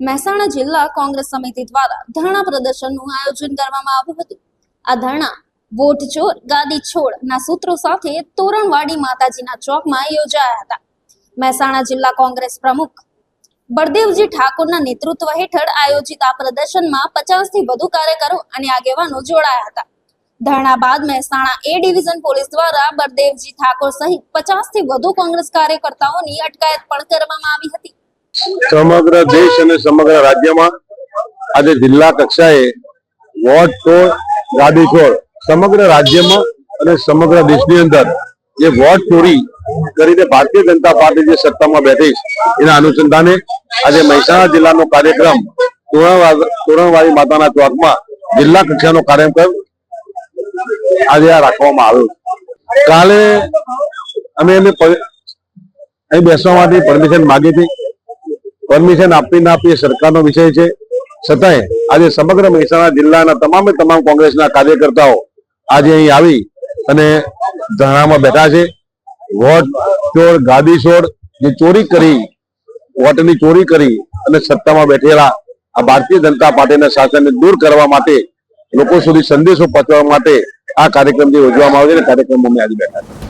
મહેસાણા જિલ્લા કોંગ્રેસ સમિતિ દ્વારા ધરણા પ્રદર્શનનું આયોજન કરવામાં આવ્યું હતું. આ ધરણા વોટ ચોર, ગાદી છોડ ના સૂત્રો સાથે તોરણવાડી માતાજીના ચોકમાં યોજાયા હતા. મહેસાણા જિલ્લા કોંગ્રેસ પ્રમુખ બળદેવજી ઠાકોરના નેતૃત્વ હેઠળ આયોજિત આ પ્રદર્શનમાં પચાસથી વધુ કાર્યકરો અને આગેવાનો જોડાયા હતા. ધરણા બાદ મહેસાણા એ ડિવિઝન પોલીસ દ્વારા બળદેવજી ઠાકોર સહિત પચાસથી વધુ કોંગ્રેસ કાર્યકર્તાઓની અટકાયત પણ કરવામાં આવી હતી. સમગ્ર દેશ અને સમગ્ર રાજ્યમાં આજે જિલ્લા કક્ષાએ વોટ છોડ ગાડી છોડ સમગ્ર રાજ્યમાં અને સમગ્ર દેશની અંદર જે વોટ ચોરી કરીને ભારતીય જનતા પાર્ટી જે સત્તામાં બેઠી એના અનુસંધાને આજે મહેસાણા જિલ્લાનો કાર્યક્રમ તોરણવાળી માતાના ચોકમાં જિલ્લા કક્ષાનો કાર્યક્રમ આજે આ રાખવામાં આવ્યો કાલે અમે એને અહીં બેસવા માટે પરમિશન માગી હતી. પરમિશન આપી ના આપી સરકારનો વિષય છે. છતાંય આજે સમગ્ર મહેસાણા જિલ્લાના તમામે તમામ કોંગ્રેસના કાર્યકર્તાઓ આજે અહીં આવી અને ધરણામાં બેઠા છે. વોટ, ચોર, ગાદી છોડ જે ચોરી કરી, વોટની ચોરી કરી અને સત્તામાં બેઠેલા આ ભારતીય જનતા પાર્ટીના શાસનને દૂર કરવા માટે, લોકો સુધી સંદેશો પહોંચવા માટે આ કાર્યક્રમ જે યોજવામાં આવે છે કાર્યક્રમમાં અમે આજે બેઠા છે